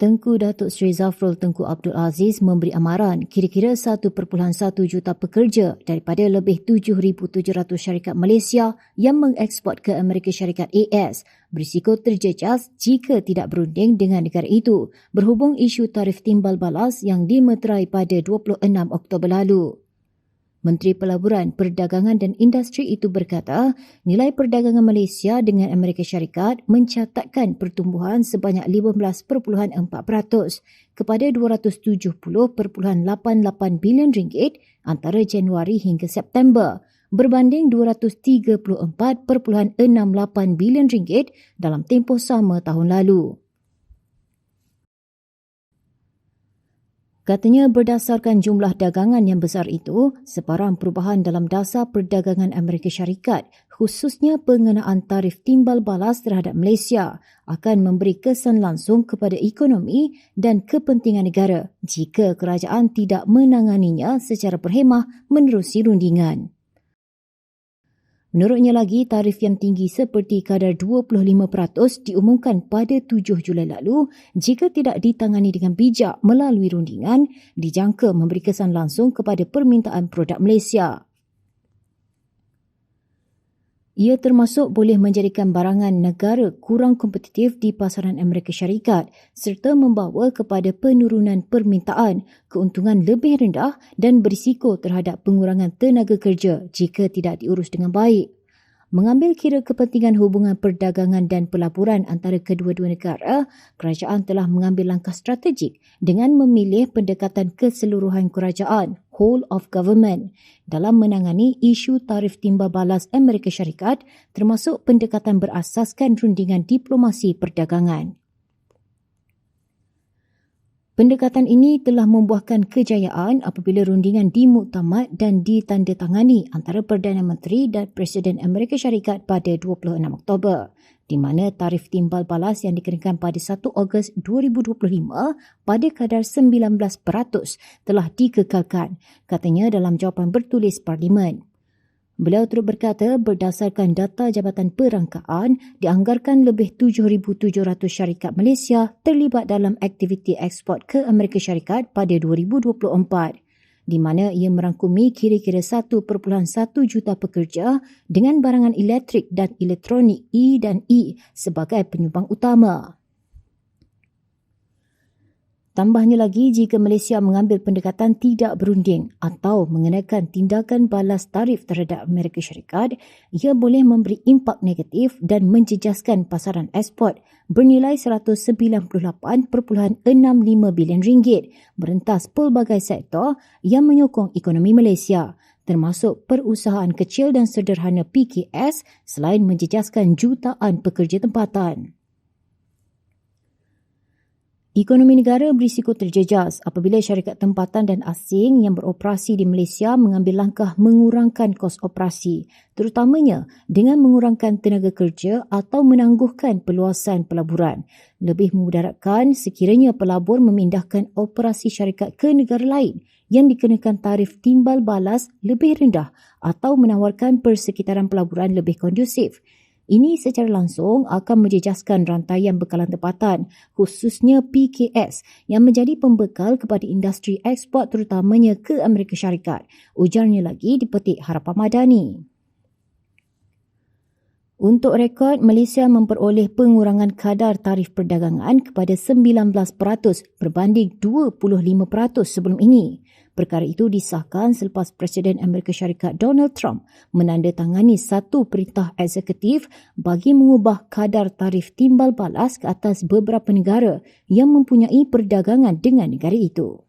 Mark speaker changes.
Speaker 1: Tengku Datuk Seri Zafrul Tengku Abdul Aziz memberi amaran kira-kira 1.1 juta pekerja daripada lebih 7,700 syarikat Malaysia yang mengeksport ke Amerika Syarikat AS berisiko terjejas jika tidak berunding dengan negara itu berhubung isu tarif timbal balas yang dimeterai pada 26 Oktober lalu. Menteri Pelaburan, Perdagangan dan Industri itu berkata, nilai perdagangan Malaysia dengan Amerika Syarikat mencatatkan pertumbuhan sebanyak 15.4% kepada 270.88 bilion ringgit antara Januari hingga September berbanding 234.68 bilion ringgit dalam tempoh sama tahun lalu. Katanya berdasarkan jumlah dagangan yang besar itu, sebarang perubahan dalam dasar perdagangan Amerika Syarikat, khususnya pengenaan tarif timbal balas terhadap Malaysia, akan memberi kesan langsung kepada ekonomi dan kepentingan negara jika kerajaan tidak menanganinya secara berhemah menerusi rundingan. Menurutnya lagi, tarif yang tinggi seperti kadar 25% diumumkan pada 7 Julai lalu jika tidak ditangani dengan bijak melalui rundingan dijangka memberi kesan langsung kepada permintaan produk Malaysia. Ia termasuk boleh menjadikan barangan negara kurang kompetitif di pasaran Amerika Syarikat serta membawa kepada penurunan permintaan, keuntungan lebih rendah dan berisiko terhadap pengurangan tenaga kerja jika tidak diurus dengan baik mengambil kira kepentingan hubungan perdagangan dan pelaburan antara kedua-dua negara, kerajaan telah mengambil langkah strategik dengan memilih pendekatan keseluruhan kerajaan, whole of government, dalam menangani isu tarif timba balas Amerika Syarikat termasuk pendekatan berasaskan rundingan diplomasi perdagangan. Pendekatan ini telah membuahkan kejayaan apabila rundingan dimuktamad dan ditandatangani antara Perdana Menteri dan Presiden Amerika Syarikat pada 26 Oktober di mana tarif timbal balas yang dikenakan pada 1 Ogos 2025 pada kadar 19% telah dikekalkan, katanya dalam jawapan bertulis Parlimen. Beliau turut berkata berdasarkan data Jabatan Perangkaan, dianggarkan lebih 7,700 syarikat Malaysia terlibat dalam aktiviti ekspor ke Amerika Syarikat pada 2024 di mana ia merangkumi kira-kira 1.1 juta pekerja dengan barangan elektrik dan elektronik E dan E sebagai penyumbang utama. Tambahnya lagi, jika Malaysia mengambil pendekatan tidak berunding atau mengenakan tindakan balas tarif terhadap Amerika Syarikat, ia boleh memberi impak negatif dan menjejaskan pasaran ekspor bernilai 198.65 bilion ringgit merentas pelbagai sektor yang menyokong ekonomi Malaysia termasuk perusahaan kecil dan sederhana PKS selain menjejaskan jutaan pekerja tempatan. Ekonomi negara berisiko terjejas apabila syarikat tempatan dan asing yang beroperasi di Malaysia mengambil langkah mengurangkan kos operasi, terutamanya dengan mengurangkan tenaga kerja atau menangguhkan peluasan pelaburan. Lebih memudaratkan sekiranya pelabur memindahkan operasi syarikat ke negara lain yang dikenakan tarif timbal balas lebih rendah atau menawarkan persekitaran pelaburan lebih kondusif. Ini secara langsung akan menjejaskan rantaian bekalan tempatan, khususnya PKS yang menjadi pembekal kepada industri ekspor terutamanya ke Amerika Syarikat. Ujarnya lagi dipetik Harapan Madani. Untuk rekod, Malaysia memperoleh pengurangan kadar tarif perdagangan kepada 19% berbanding 25% sebelum ini. Perkara itu disahkan selepas Presiden Amerika Syarikat Donald Trump menandatangani satu perintah eksekutif bagi mengubah kadar tarif timbal balas ke atas beberapa negara yang mempunyai perdagangan dengan negara itu.